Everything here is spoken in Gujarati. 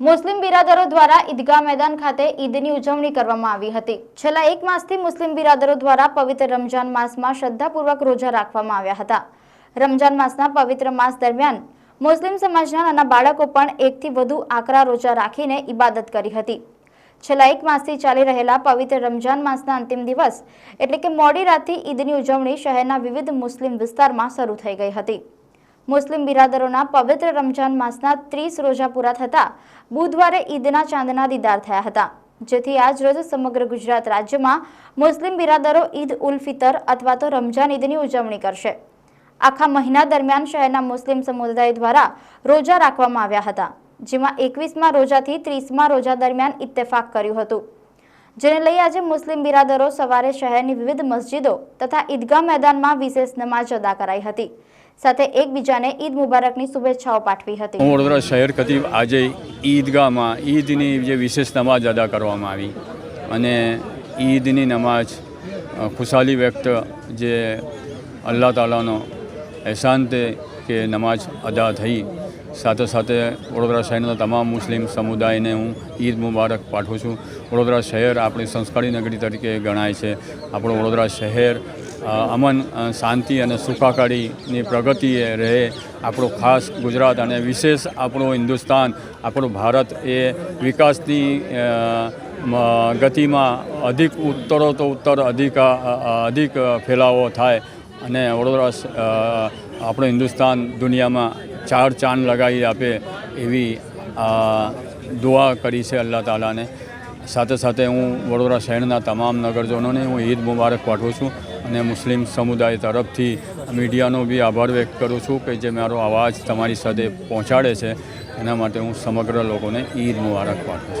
મુસ્લિમ બિરાદરો દ્વારા ઈદગાહ મેદાન ખાતે ઈદની ઉજવણી કરવામાં આવી હતી. છેલ્લા એક માસથી મુસ્લિમ બિરાદરો દ્વારા પવિત્ર રમજાન માસમાં શ્રદ્ધાપૂર્વક રોજા રાખવામાં આવ્યા હતા. રમજાન માસના પવિત્ર માસ દરમિયાન મુસ્લિમ સમાજના નાના બાળકો પણ એકથી વધુ આકરા રોજા રાખીને ઇબાદત કરી હતી. છેલ્લા એક માસથી ચાલી રહેલા પવિત્ર રમજાન માસના અંતિમ દિવસ એટલે કે મોડી રાતથી ઈદની ઉજવણી શહેરના વિવિધ મુસ્લિમ વિસ્તારમાં શરૂ થઈ ગઈ હતી. મુસ્લિમ બિરાદરોના પવિત્ર રમજાન માસના ત્રીસ રોજા પૂરા થતા બુધવારે ઈદના ચાંદના દીદાર થયા હતા. જેથી આજ રોજ સમગ્ર ગુજરાત રાજ્યમાં મુસ્લિમ બિરાદરો ઈદ ઉલ ફિતર અથવા તો રમજાન ઈદની ઉજવણી કરશે. આખા મહિના દરમિયાન શહેરના મુસ્લિમ સમુદાય દ્વારા રોજા રાખવામાં આવ્યા હતા, જેમાં એકવીસમાં રોજાથી ત્રીસમાં રોજા દરમિયાન ઇત્તેફાક કર્યું હતું. જેને લઈ આજે મુસ્લિમ બિરાદરો સવારે શહેરની વિવિધ મસ્જિદો તથા ઈદગાહ મેદાનમાં વિશેષ નમાજ અદા કરાઈ હતી. સાથે એકબીજાને ઈદ મુબારકની શુભેચ્છાઓ પાઠવી હતી. હું વડોદરા શહેર ખતીબ આજે ઈદગાહમાં ઈદની જે વિશેષ નમાજ અદા કરવામાં આવી અને ઈદની નમાજ ખુશાલી વ્યક્ત જે અલ્લાહ તાલાનો અહેસાન તે કે નમાજ અદા થઈ સાથે સાથે વડોદરા શહેરના તમામ મુસ્લિમ સમુદાયને હું ઈદ મુબારક પાઠવું છું. વડોદરા શહેર આપણી સંસ્કારી નગરી તરીકે ગણાય છે. આપણું વડોદરા શહેર અમન શાંતિ અને સુખાકારીની પ્રગતિએ રહે. આપણો ખાસ ગુજરાત અને વિશેષ આપણું હિન્દુસ્તાન, આપણું ભારત એ વિકાસની ગતિમાં અધિક ઉત્તરો તો ઉત્તર અધિક અધિક ફેલાવો થાય. અને વડોદરા આપણું હિન્દુસ્તાન દુનિયામાં ચાર ચાંદ લગાવી આપે એવી દુઆ કરી છે અલ્લાહ તાલાને. સાથે સાથે હું વડોદરા શહેરના તમામ નગરજનોને હું ઈદ મુબારક પાઠવું છું અને મુસ્લિમ સમુદાય તરફથી મીડિયાનો બી આભાર વ્યક્ત કરું છું કે જે મારો અવાજ તમારી સાથે પહોંચાડે છે. એના માટે હું સમગ્ર લોકોને ઈદ મુબારક પાઠવું છું.